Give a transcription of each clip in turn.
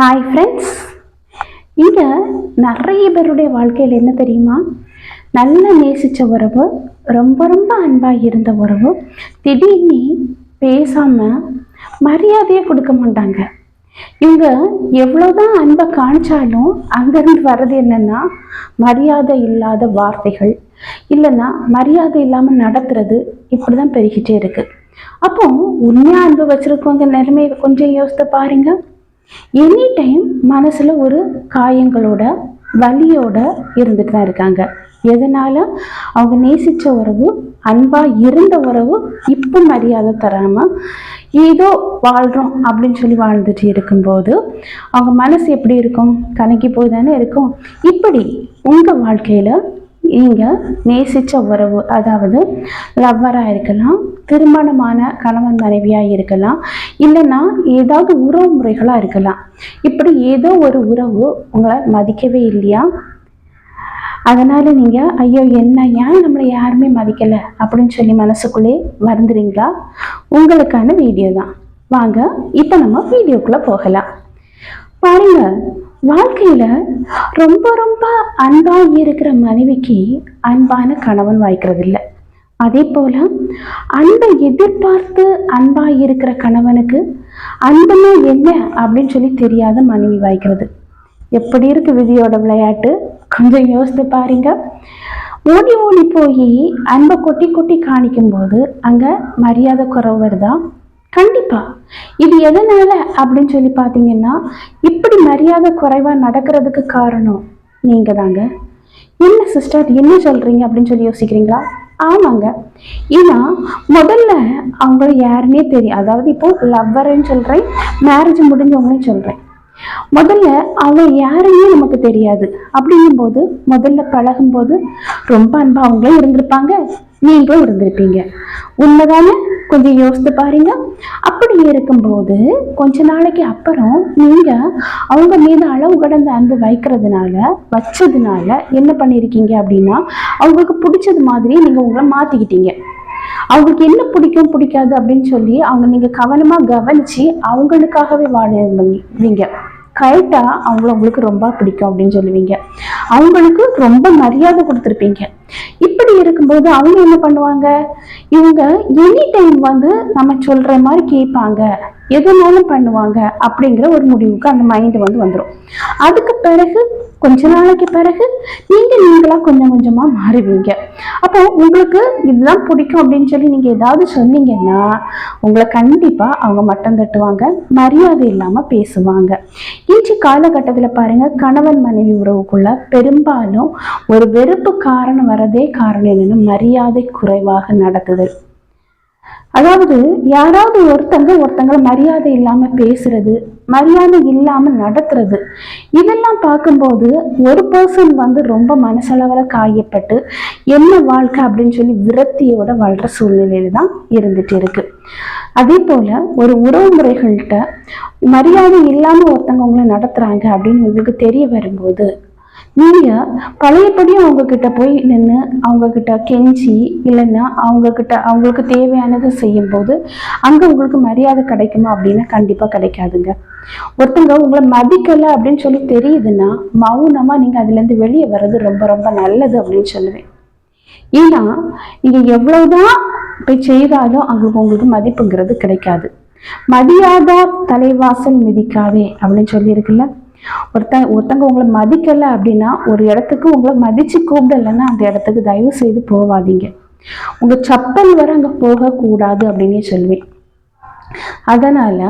Hi friends இங்கே நிறைய பேருடைய வாழ்க்கையில் என்ன தெரியுமா? நல்லா நேசித்த உறவு ரொம்ப ரொம்ப அன்பாக இருந்த உறவு திடீர்னு பேசாமல் மரியாதையே கொடுக்க மாட்டாங்க. இவங்க எவ்வளோதான் அன்பை காணிச்சாலும் அங்கேருந்து வர்றது என்னென்னா மரியாதை இல்லாத வார்த்தைகள். இல்லைன்னா மரியாதை இல்லாமல் நடத்துறது இப்படி தான் பெருகிட்டே இருக்கு. அப்போ உண்மையாக அன்பு வச்சுருக்கவங்க நிலைமையை கொஞ்சம் யோசித்து பாருங்கள் எனி டைம் மனசில் ஒரு காயங்களோட வலியோட இருந்துட்டு தான் இருக்காங்க. எதனால? அவங்க நேசித்த உறவு அன்பாக இருந்த உறவு இப்போ மரியாதை தராமல் ஏதோ வாழ்கிறோம் அப்படின்னு சொல்லி வாழ்ந்துட்டு இருக்கும்போது அவங்க மனசு எப்படி இருக்கும்? கணக்கி போய் தானே இருக்கும்? இப்படி உங்கள் வாழ்க்கையில் நீங்கள் நேசித்த உறவு அதாவது லவ்வராக இருக்கலாம் திருமணமான கணவன் மனைவியாக இருக்கலாம் இல்லைன்னா ஏதாவது உறவு முறைகளாக இருக்கலாம். இப்படி ஏதோ ஒரு உறவு உங்களை மதிக்கவே இல்லையா? அதனால் நீங்கள் ஐயோ என்ன ஏன் நம்மளை யாருமே மதிக்கலை? அப்படின்னு சொல்லி மனசுக்குள்ளே மறந்துறீங்களா? உங்களுக்கான வீடியோ தான் வாங்க இப்போ நம்ம வீடியோக்குள்ளே போகலாம். பாருங்க வாழ்க்கையில ரொம்ப ரொம்ப அன்பாக இருக்கிற மனைவிக்கு அன்பான கணவன் வாய்க்கிறது இல்லை அதே போல அன்பை எதிர்பார்த்து அன்பா இருக்கிற கணவனுக்கு அன்புனா என்ன அப்படின்னு சொல்லி தெரியாத மனைவி வாய்க்கிறது. எப்படி இருக்கு விதியோட விளையாட்டு? கொஞ்சம் யோசித்து பாருங்க. ஓடி ஓடி போய் அன்பை கொட்டி கொட்டி காணிக்கும் போது அங்க மரியாதை குறைவு வருதா? கண்டிப்பா. இது எதனால அப்படின்னு சொல்லி பார்த்தீங்கன்னா இப்படி மரியாதை குறைவா நடக்கிறதுக்கு காரணம் நீங்க தாங்க என்ன சிஸ்டர் என்ன சொல்றீங்க அப்படின்னு சொல்லி யோசிக்கிறீங்களா? ஆமாங்க. ஏன்னா முதல்ல அவங்கள யாருன்னே தெரியும் அதாவது இப்போ லவ்வர்ன்னு சொல்றேன் மேரேஜ் முடிஞ்சவங்களையும் சொல்றேன். முதல்ல அவங்க யாருன்னே நமக்கு தெரியாது. அப்படிங்கும்போது முதல்ல பழகும்போது ரொம்ப அன்பா அவங்களும் இருந்திருப்பாங்க. நீங்களும் இருந்திருப்பீங்க. உண்மைதானே? கொஞ்சம் யோசித்து பாருங்க. அப்படி இருக்கும்போது கொஞ்ச நாளைக்கு அப்புறம் நீங்கள் அவங்க மீது அளவு கடந்த அன்பு வைக்கிறதுனால வச்சதுனால என்ன பண்ணியிருக்கீங்க அப்படின்னா அவங்களுக்கு பிடிச்சது மாதிரி நீங்கள் உங்களை மாற்றிக்கிட்டீங்க அவங்களுக்கு என்ன பிடிக்கும் பிடிக்காது அப்படின்னு சொல்லி அவங்க நீங்கள் கவனமாக கவனிச்சு அவங்களுக்காகவே வாழுவீங்க கரெக்டா அவங்கள உங்களுக்கு ரொம்ப பிடிக்கும் அப்படின்னு சொல்லுவீங்க. அவங்களுக்கு ரொம்ப மரியாதை கொடுத்துருப்பீங்க. இப்படி இருக்கும்போது அவங்க என்ன பண்ணுவாங்க? இவங்க எனி டைம் வந்து நம்ம சொல்ற மாதிரி கேட்பாங்க. எதுனாலும் பண்ணுவாங்க அப்படிங்கிற ஒரு முடிவுக்கு அந்த மைண்ட் வந்து வந்துடும் அதுக்கு பிறகு கொஞ்ச நாளைக்கு பிறகு நீங்க நீங்களா கொஞ்சம் கொஞ்சமா மாறுவீங்க. அப்போ உங்களுக்கு இதுதான் பிடிக்கும் அப்படின்னு சொல்லி நீங்க ஏதாவது சொன்னீங்கன்னா உங்களை கண்டிப்பா அவங்க மட்டம் தட்டுவாங்க மரியாதை இல்லாம பேசுவாங்க. இன்று காலகட்டத்தில் பாருங்க கணவன் மனைவி உறவுக்குள்ள பெரும்பாலும் ஒரு வெறுப்பு காரணம் வரதே காரணம் என்னன்னா மரியாதை குறைவாக நடக்குது அதாவது யாராவது ஒருத்தங்க ஒருத்தங்களை மரியாதை இல்லாம பேசுறது மரியாதை இல்லாம நடத்துறது இதெல்லாம் பார்க்கும்போது ஒரு பர்சன் வந்து ரொம்ப மனசளவில் காயப்பட்டு என்ன வாழ்க்கை? அப்படின்னு சொல்லி விரக்தியோட வாழ்ற சூழ்நிலையில தான் இருந்துட்டு இருக்கு. அதே போல ஒரு உறவு முறைகள்கிட்ட மரியாதை இல்லாம ஒருத்தவங்க உங்களை நடத்துறாங்க அப்படின்னு உங்களுக்கு தெரிய வரும்போது நீங்க பழையபடி அவங்க கிட்ட போய் நின்று அவங்க கிட்ட கெஞ்சி இல்லைன்னா அவங்க கிட்ட அவங்களுக்கு தேவையானதை செய்யும் போது அங்க உங்களுக்கு மரியாதை கிடைக்குமா? அப்படின்னா கண்டிப்பா கிடைக்காதுங்க. ஒருத்தங்க உங்களை மதிக்கலை அப்படின்னு சொல்லி தெரியுதுன்னா மௌனமா நீங்க அதுல இருந்து வெளியே வர்றது ரொம்ப ரொம்ப நல்லது அப்படின்னு சொல்லுவேன். ஏன்னா நீங்கள் எவ்வளவுதான் போய் செய்தாலும் அவங்களுக்கு உங்களுக்கு மதிப்புங்கிறது கிடைக்காது. மதியாதா தலைவாசல் மிதிக்காதே அப்படின்னு சொல்லியிருக்குல்ல ஒருத்த ஒருத்தங்க உங்களை மதிக்கலை அப்படின்னா ஒரு இடத்துக்கு உங்களை மதிச்சு கூப்பிடலைன்னா அந்த இடத்துக்கு தயவு செய்து போகாதீங்க. உங்க சப்பல் வர அங்க போகக்கூடாது அப்படின்னே சொல்லுவேன். அதனால்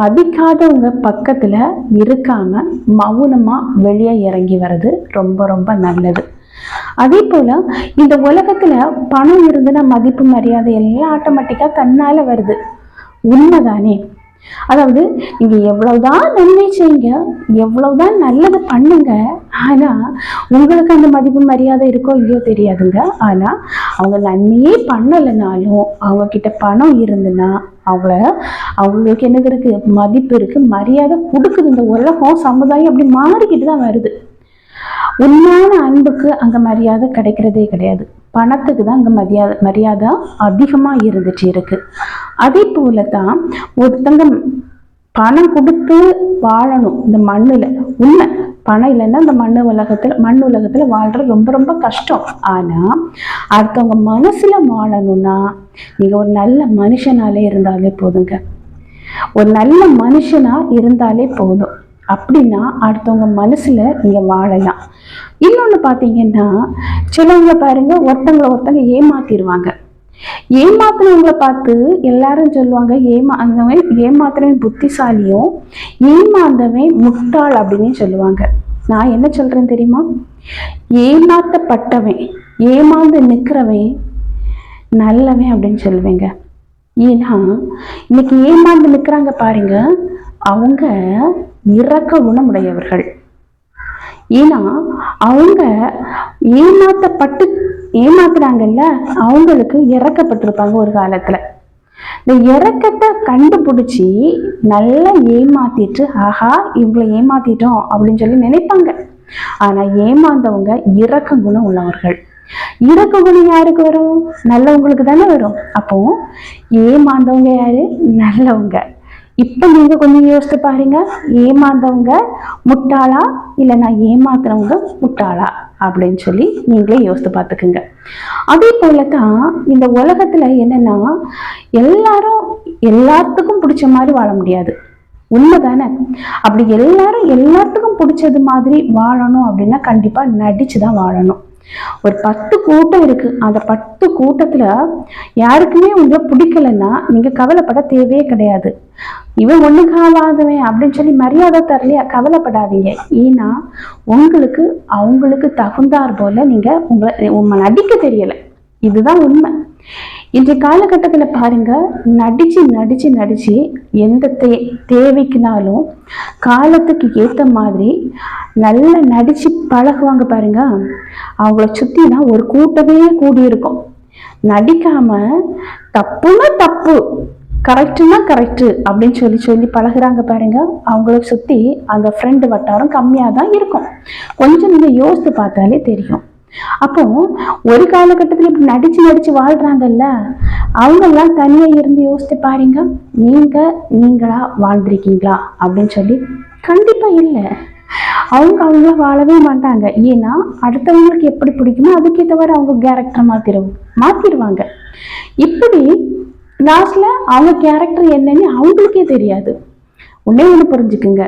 மதிக்காதவங்க பக்கத்தில் இருக்காம மௌனமாக வெளியே இறங்கி வர்றது ரொம்ப ரொம்ப நல்லது. அதே போல் இந்த உலகத்தில் பணம் இருந்துன்னா மதிப்பு மரியாதை எல்லாம் ஆட்டோமேட்டிக்காக தன்னால் வருது. உண்மைதானே? அதாவது நீங்க எவ்வளவுதான் நன்மை செய்யுங்க எவ்வளவுதான் நல்லது பண்ணுங்க ஆனா உங்களுக்கு அந்த மதிப்பு மரியாதை இருக்கோ இல்லையோ தெரியாதுங்க. ஆனா அவங்க நன்மையே பண்ணலைனாலும் அவங்க கிட்ட பணம் இருந்துன்னா அவங்கள அவங்களுக்கு என்னது இருக்கு? மதிப்பு இருக்குது மரியாதை கொடுக்குது. இந்த உலகம் சமுதாயம் அப்படி மாறிக்கிட்டு தான் வருது. உண்மையான அன்புக்கு அங்க மரியாதை கிடைக்கிறதே கிடையாது. பணத்துக்கு தான் அங்க மரியாதை மரியாதை அதிகமா இருந்துச்சு இருக்கு. அதே போல தான் ஒருத்தங்க பணம் கொடுத்து வாழணும் இந்த மண்ணில். உண்மை பணம் இல்லைன்னா இந்த மண்ணு உலகத்தில் மண் உலகத்தில் வாழ்றது ரொம்ப ரொம்ப கஷ்டம். ஆனால் அடுத்தவங்க மனசில் வாழணும்னா நீங்கள் ஒரு நல்ல மனுஷனாலே இருந்தாலே போதுங்க. ஒரு நல்ல மனுஷனா இருந்தாலே போதும். அப்படின்னா அடுத்தவங்க மனசுல நீங்க வாழலாம். இன்னொன்று பார்த்தீங்கன்னா சிலவங்க பாருங்க ஒருத்தவங்களை ஒருத்தங்க ஏமாத்திடுவாங்க ஏமாத்துனவங்களை பார்த்து எல்லாரும் சொல்லுவாங்க ஏமா அந்தவன் ஏமாத்துறவன் புத்திசாலியும் ஏமாந்தவன் முட்டாள் அப்படின்னு சொல்லுவாங்க. நான் என்ன சொல்றேன் தெரியுமா? ஏமாத்தப்பட்டவன் ஏமாந்து நிற்கிறவன் நல்லவன் அப்படின்னு சொல்லுவேங்க. ஏன்னா இன்னைக்கு ஏமாந்து நிற்கிறாங்க பாருங்க அவங்க இறக்க குணமுடையவர்கள். ஏன்னா அவங்க ஏமாத்தப்பட்டு ஏமாத்துறாங்கல்ல அவங்களுக்கு இறக்கப்பட்டிருப்பாங்க ஒரு காலத்துல. இந்த இறக்கத்தை கண்டுபிடிச்சி நல்லா ஏமாத்திட்டு ஆஹா இவங்களை ஏமாத்திட்டோம் அப்படின்னு சொல்லி நினைப்பாங்க. ஆனா ஏமாந்தவங்க இறக்க குணம் உள்ளவர்கள். இறக்க குணம் யாருக்கு வரும்? நல்லவங்களுக்கு தானே வரும். அப்போ ஏமாந்தவங்க யாரு? நல்லவங்க. இப்போ நீங்கள் கொஞ்சம் யோசித்து பாருங்க. ஏமாந்தவங்க முட்டாளா? இல்லை நான் ஏமாத்துறவங்க முட்டாளா? அப்படின்னு சொல்லி நீங்களே யோசித்து பார்த்துக்குங்க. அதே போல தான் இந்த உலகத்துல என்னன்னா எல்லாரும் எல்லாத்துக்கும் பிடிச்ச மாதிரி வாழ முடியாது. உண்மைதானே? அப்படி எல்லாரும் எல்லாத்துக்கும் பிடிச்சது மாதிரி வாழணும் அப்படின்னா கண்டிப்பா நடிச்சு தான் வாழணும். ஒரு பத்து கூட்டம் இருக்கு. அந்த பத்து கூட்டத்துல யாருக்குமே உங்களை பிடிக்கலன்னா நீங்க கவலைப்பட தேவையே கிடையாது. இவன் ஒண்ணுக்காவாதவன் அப்படின்னு சொல்லி மரியாதை தரலையா? கவலைப்படாதீங்க. ஏன்னா உங்களுக்கு அவங்களுக்கு தகுந்தார் போல நீங்க உங்களை உங்களை நடிக்க தெரியல. இதுதான் உண்மை. இன்றைய காலகட்டத்தில் பாருங்க நடிச்சு நடிச்சு நடிச்சு எந்த தே தேவைக்குனாலும் காலத்துக்கு ஏற்ற மாதிரி நல்லா நடிச்சு பழகுவாங்க பாருங்க. அவங்கள சுற்றினா ஒரு கூட்டமே கூடியிருக்கும். நடிக்காம தப்புன்னா தப்பு கரெக்டுனா கரெக்டு அப்படின்னு சொல்லி சொல்லி பழகுறாங்க பாருங்க. அவங்கள சுற்றி அந்த ஃப்ரெண்டு வட்டாரம் கம்மியாக தான் இருக்கும். கொஞ்சம் நீங்கள் யோசித்து பார்த்தாலே தெரியும். அப்போ ஒரு காலகட்டத்தில் இப்படி நடிச்சு நடிச்சு வாழ்றாங்கல்ல அவங்கெல்லாம் தனியா இருந்து யோசித்து பாருங்க நீங்க நீங்களா வாழ்ந்திருக்கீங்களா அப்படின்னு சொல்லி கண்டிப்பா இல்லை. அவங்க அவங்கள வாழவே மாட்டாங்க. ஏன்னா அடுத்தவங்களுக்கு எப்படி பிடிக்குமோ அதுக்கேற்றவாறு அவங்க கேரக்டர் மாத்திரும் மாத்திடுவாங்க இப்படி லாஸ்ட்ல அவங்க கேரக்டர் என்னன்னு அவங்களுக்கே தெரியாது. ஒன்றே ஒன்று புரிஞ்சுக்குங்க.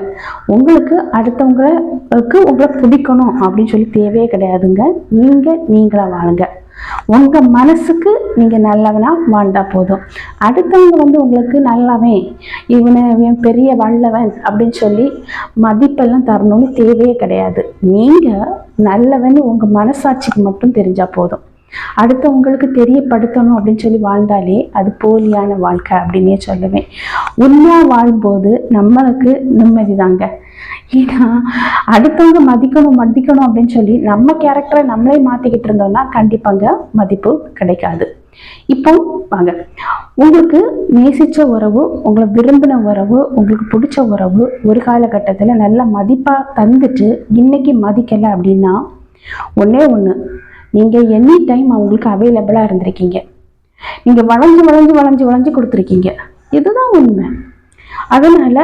உங்களுக்கு அடுத்தவங்களுக்கு உங்களை பிடிக்கணும் அப்படின்னு சொல்லி தேவையே கிடையாதுங்க. நீங்கள் நீங்களாக வாழுங்க. உங்கள் மனசுக்கு நீங்கள் நல்லவனாக வாழ்ந்தால் போதும். அடுத்தவங்க வந்து உங்களுக்கு நல்லவன் இவனை இவன் பெரிய வல்லவன் அப்படின்னு சொல்லி மதிப்பெல்லாம் தரணும்னு தேவையே கிடையாது. நீங்கள் நல்லவன் உங்கள் மனசாட்சிக்கு மட்டும் தெரிஞ்சால் போதும். அடுத்தவங்களுக்கு தெரியப்படுத்தணும் அப்படின்னு சொல்லி வாழ்ந்தாலே அது போலியான வாழ்க்கை அப்படின்னே சொல்லுவேன். உண்மையாக வாழும்போது நம்மளுக்கு நிம்மதி தாங்க ஏன்னா அடுத்தவங்க மதிக்கணும் மதிக்கணும் அப்படின்னு சொல்லி நம்ம கேரக்டரை நம்மளே மாற்றிக்கிட்டு இருந்தோம்னா கண்டிப்பாங்க மதிப்பு கிடைக்காது. இப்போ வாங்க. உங்களுக்கு நேசித்த உறவு உங்களை விரும்பின உறவு உங்களுக்கு பிடிச்ச உறவு ஒரு காலகட்டத்தில் நல்ல மதிப்பாக தந்துட்டு இன்னைக்கு மதிக்கலை அப்படின்னா ஒன்றே ஒன்று நீங்கள் எனி டைம் அவங்களுக்கு அவைலபிளாக இருந்திருக்கீங்க. நீங்கள் வளைஞ்சு வளைஞ்சு வளைஞ்சு வளைஞ்சு கொடுத்துருக்கீங்க. இதுதான் உண்மை? அதனால்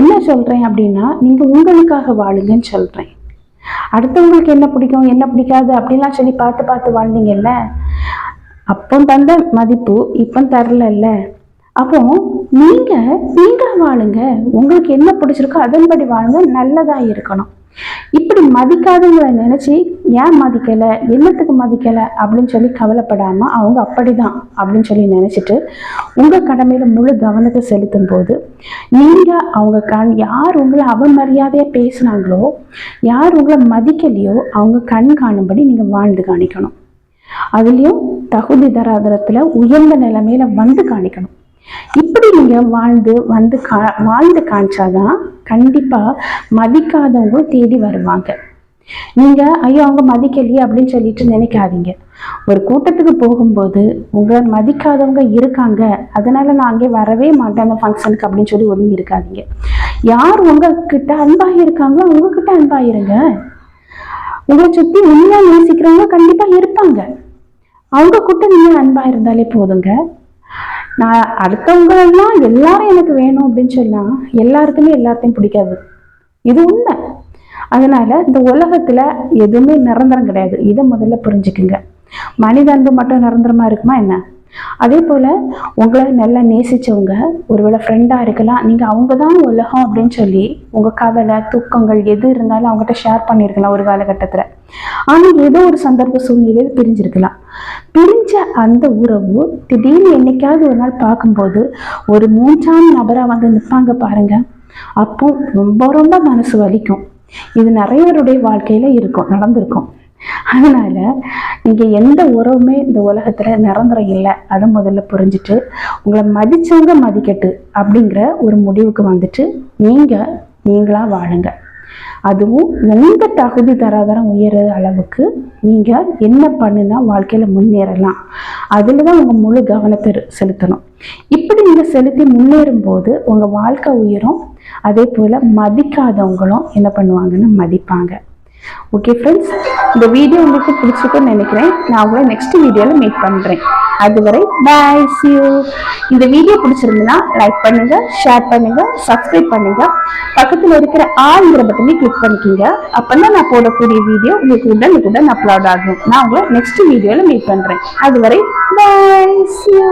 என்ன சொல்கிறேன் அப்படின்னா நீங்கள் உங்களுக்காக வாழுங்கன்னு சொல்கிறேன் அடுத்தவங்களுக்கு என்ன பிடிக்கும் என்ன பிடிக்காது அப்படிலாம் சொல்லி பார்த்து பார்த்து வாழ்ந்தீங்கல்ல அப்போ தந்த மதிப்பு இப்போ தரலல்ல அப்போ நீங்க நீங்களா வாழுங்க. உங்களுக்கு என்ன பிடிச்சிருக்கோ அதன்படி வாழுங்க. நல்லதா இருக்கணும். இப்படி மதிக்காதவங்களை நினைச்சு ஏன் மதிக்கலை? என்னத்துக்கு மதிக்கலை? அப்படின்னு சொல்லி கவலைப்படாம அவங்க அப்படிதான் அப்படின்னு சொல்லி நினைச்சிட்டு உங்க கடமையில முழு கவனத்தை செலுத்தும் போது நீங்க அவங்க கண் யார் உங்களை அவமரியாதையா பேசுனாங்களோ யார் உங்களை மதிக்கலையோ அவங்க கண் காணும்படி நீங்க வாழ்ந்து காணிக்கணும். அதுலயும் தகுதி தராதரத்துல உயர்ந்த நிலைமையில வந்து காணிக்கணும். இப்படி நீங்க வாழ்ந்து வந்து கா வாழ்ந்து காமிச்சாதான் கண்டிப்பா மதிக்காதவங்க தேடி வருவாங்க. நீங்க ஐயோ அவங்க மதிக்கலையே அப்படின்னு சொல்லிட்டு நினைக்காதீங்க. ஒரு கூட்டத்துக்கு போகும்போது உங்க மதிக்காதவங்க இருக்காங்க. அதனால நான் அங்கே வரவே மாட்டேன் அந்த ஃபங்க்ஷனுக்கு அப்படின்னு சொல்லி ஒதுங்கி இருக்காதீங்க. யார் உங்ககிட்ட அன்பாக இருக்காங்களோ உங்ககிட்ட அன்பாயிருங்க உங்களை சுத்தி உண்மையாக நேசிக்கிறவங்க கண்டிப்பா இருப்பாங்க. அவங்க கூட்ட நீங்க அன்பாக இருந்தாலே போதுங்க. நான் அடுத்தவங்களெல்லாம் எல்லாரும் எனக்கு வேணும் அப்படின்னு சொன்னா எல்லாருக்குமே எல்லாத்தையும் பிடிக்காது. இது உண்மை. அதனால இந்த உலகத்துல எதுவுமே நிரந்தரம் கிடையாது. இதை முதல்ல புரிஞ்சுக்குங்க. மனித அன்பு மட்டும் நிரந்தரமா இருக்குமா என்ன? அதே போல உங்களை நல்லா நேசிச்சவங்க ஒருவேளை ஃப்ரெண்டாக இருக்கலாம். நீங்க அவங்க தான் உலகம் அப்படின்னு சொல்லி உங்க கவலை துக்கங்கள் எது இருந்தாலும் அவங்ககிட்ட ஷேர் பண்ணியிருக்கலாம் ஒரு காலகட்டத்துல. ஆனா ஏதோ ஒரு சந்தர்ப்ப சூழ்நிலையில் பிரிஞ்சிருக்கலாம். பிரிஞ்ச அந்த உறவு திடீர்னு என்னைக்காவது ஒரு நாள் பார்க்கும்போது ஒரு மூன்றாம் நபரா வந்து நிற்பாங்க பாருங்க. அப்போ ரொம்ப ரொம்ப மனசு வலிக்கும். இது நிறைய வாழ்க்கையில் வாழ்க்கையில இருக்கும் நடந்திருக்கும். அதனால் நீங்கள் எந்த உறவுமே இந்த உலகத்தில் நிரந்தரம் இல்லை. அதை முதல்ல புரிஞ்சுட்டு உங்களை மதிச்சவங்க மதிக்கட்டு அப்படிங்கிற ஒரு முடிவுக்கு வந்துட்டு நீங்கள் நீங்களாக வாழுங்க. அதுவும் உங்க தகுதி தராதரம் உயர அளவுக்கு நீங்க என்ன பண்ணுனா வாழ்க்கையில முன்னேறலாம். அதுல தான் உங்க முழு கவனத்தை செலுத்தணும். இப்படி நீங்க செலுத்தி முன்னேறும் போது உங்க வாழ்க்கை உயரும். அதே போல மதிக்காதவங்களும் என்ன பண்ணுவாங்கன்னு மதிப்பாங்க. ஓகே ஃப்ரெண்ட்ஸ் இந்த வீடியோ உங்களுக்கு பிடிச்சிருக்குன்னு நினைக்கிறேன். நான் உங்களை நெக்ஸ்ட் வீடியோவில் மீட் பண்ணுறேன் அதுவரை பாய் சியூ இந்த வீடியோ பிடிச்சிருந்துன்னா லைக் பண்ணுங்க ஷேர் பண்ணுங்க சப்ஸ்கிரைப் பண்ணுங்க. பக்கத்தில் இருக்கிற ஆளுங்கிற பட்டனை கிளிக் பண்ணிக்கோங்க. அப்பதான் நான் போடக்கூடிய வீடியோ உங்களுக்கு உடனுக்குடன் அப்லோட் ஆகும். நான் உங்களை நெக்ஸ்ட் வீடியோவில் மீட் பண்ணுறேன் அதுவரை பாய் சியூ